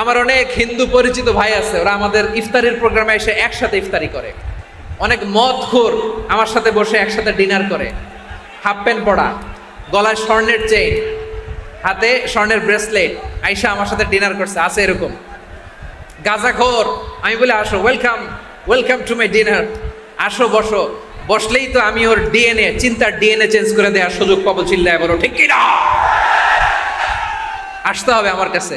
আমার অনেক হিন্দু পরিচিত ভাই আছে, ওরা আমাদের ইফতারির প্রোগ্রামে এসে একসাথে ইফতারি করে। অনেক মদ খোর আমার সাথে বসে একসাথে ডিনার করে। হাফ প্যান্ট পরা গলায় স্বর্ণের চেইন, হাতে স্বর্ণের ব্রেসলেট, আইসা আমার সাথে ডিনার করছে, আছে এরকম। গাজাখোর, আমি বলে, আসো welcome welcome to my dinner আসো, বসো। বসলেই তো আমি ওর ডিএনএ চিন্তার ডিএনএ চেঞ্জ করে দেওয়ার সুযোগ পাবো চিল্লায় বলো, ঠিক কিনা? আসতে হবে আমার কাছে।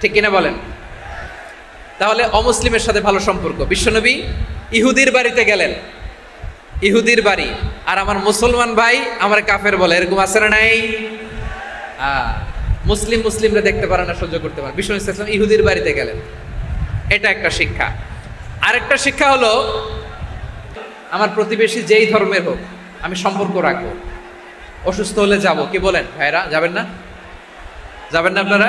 ঠিক কিনা বলেন? তাহলে অমুসলিমের সাথে ভালো সম্পর্ক। বিশ্বনবী ইহুদির বাড়িতে গেলেন। ইহুদির বাড়ি। আর আমার মুসলমান ভাই আমার কাফের বলে, এরকম আছে না নাই? মুসলিম মুসলিমরা দেখতে পারে না, সহ্য করতে পারে। বিশ্বনবী ইসলাম ইহুদির বাড়িতে গেলেন। এটা একটা শিক্ষা। আরেকটা শিক্ষা হলো, আমার প্রতিবেশী যেই ধর্মের হোক, আমি সম্পর্ক রাখব। অসুস্থ হলে যাব। কি বলেন? ভাইরা, যাবেন না? যাবেন না আপনারা?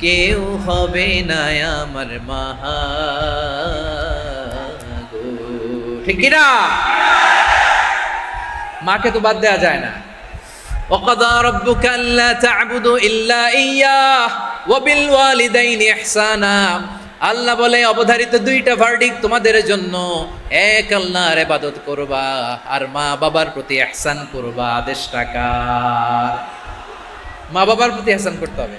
কেউ হবে না আমার মাহাগো ঠিক কিনা মাকে তো বাদ দেওয়া যায় না وقضى ربك ألا تعبدوا إلا إياه وبالوالدين إحسانا আল্লাহ বলে অবধারিত দুইটা ভার্ডিক তোমাদের জন্য এক আল্লাহর ইবাদত করবা আর মা বাবার প্রতি ইহসান করবা আদেশ টাকা মা বাবার প্রতি ইহসান করতে হবে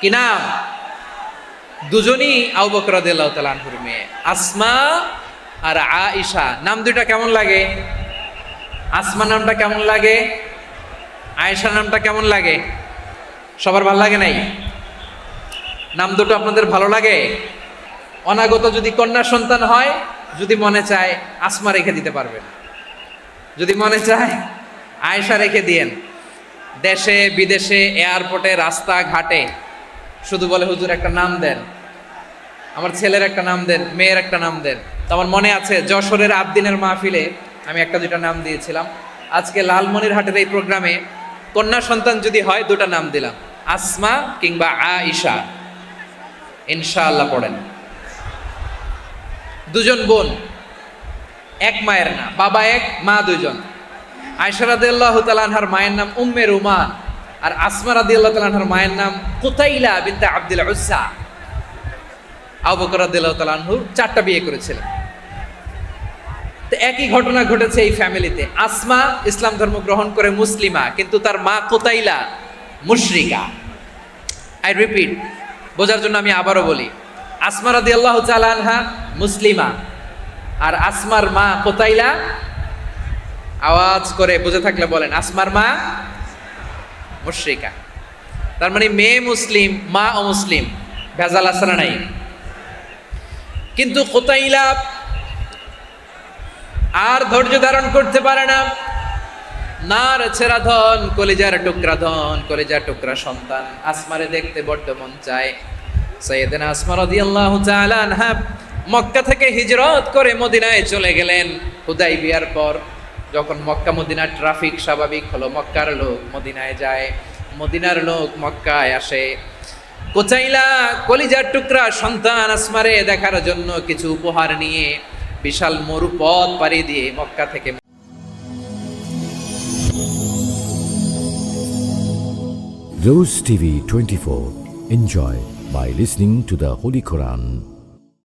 কি নাম? দুজনই আবু বকর রাদি মেয়ে। আসমা আর আয়েশা। নাম দুইটা কেমন লাগে? আসমা নামটা কেমন লাগে? আয়েশা নামটা কেমন লাগে? সবার ভালো লাগে নাই? নাম দুটো আপনাদের ভালো লাগে? অনাগত যদি কন্যা সন্তান হয়, যদি মনে চায় আসমা রেখে দিতে পারবেন। যদি মনে চায় আয়েশা রেখে দিয়েন। দেশে, বিদেশে এয়ারপোর্টে রাস্তা ঘাটে শুধু বলে, হুজুর, একটা নাম দেন। আমার ছেলের একটা নাম দেন, মেয়ের একটা নাম দেন। তো আমার মনে আছে, যশোরের আবদিনের মাহফিলে আমি একটা দুটা নাম দিয়েছিলাম। আজকে লালমনির হাটের এই প্রোগ্রামে কন্যা সন্তান যদি হয়, দুটা নাম দিলাম। আসমা কিংবা আইসা ইনশাআল্লাহ পড়েন। দুজন বোন, এক মায়ের না, বাবা এক, মা দুজন আয়সা রাদিয়াল্লাহু তাআলা আনহার মায়ের নাম উম্মে রুমান আর আসমা রাদিয়াল্লাহু আল্লাহ আনহার মায়ের নাম কুতাইলা বিনতে আব্দুল উজ্জা। আবু বকর রাদিয়াল্লাহু তাআলা চারটা বিয়ে করেছিলেন। তো একই ঘটনা ঘটেছে এই ফ্যামিলিতে। আসমা ইসলাম ধর্ম গ্রহণ করে মুসলিমা, কিন্তু তার মা কোতাইলা মুশরিকা। আই রিপিট বোঝার জন্য আমি আবারও বলি, আসমা রাদি আল্লাহ আনহা মুসলিমা, আর আসমার মা কোতাইলা, আওয়াজ করে বুঝে থাকলে বলেন, আসমার মা মুশরিকা। তার মানে মেয়ে মুসলিম, মা অমুসলিম, ভেজাল আসারা নাই? কিন্তু কোতাইলা আর ধৈর্য ধারণ করতে পারে না। নার ছেড়া ধন, কলিজার টুকরা ধন, কলিজার টুকরা সন্তান। আসমারে দেখতে বড্ড মন চায়। সৈয়দিন আসমা রাদিয়াল্লাহু তাআলা মক্কা থেকে হিজরত করে মদিনায় চলে গেলেন। হুদাই বিয়ার পর যখন মক্কা মদিনার ট্রাফিক স্বাভাবিক হলো, মক্কার লোক মদিনায় যায়, মদিনার লোক মক্কায় আসে কোচাইলা কলিজার টুকরা সন্তান আসমারে দেখার জন্য কিছু উপহার নিয়ে বিশাল মরুপথ পাড়ি দিয়ে মক্কা থেকে Rose TV 24. Enjoy by listening to the Holy Quran.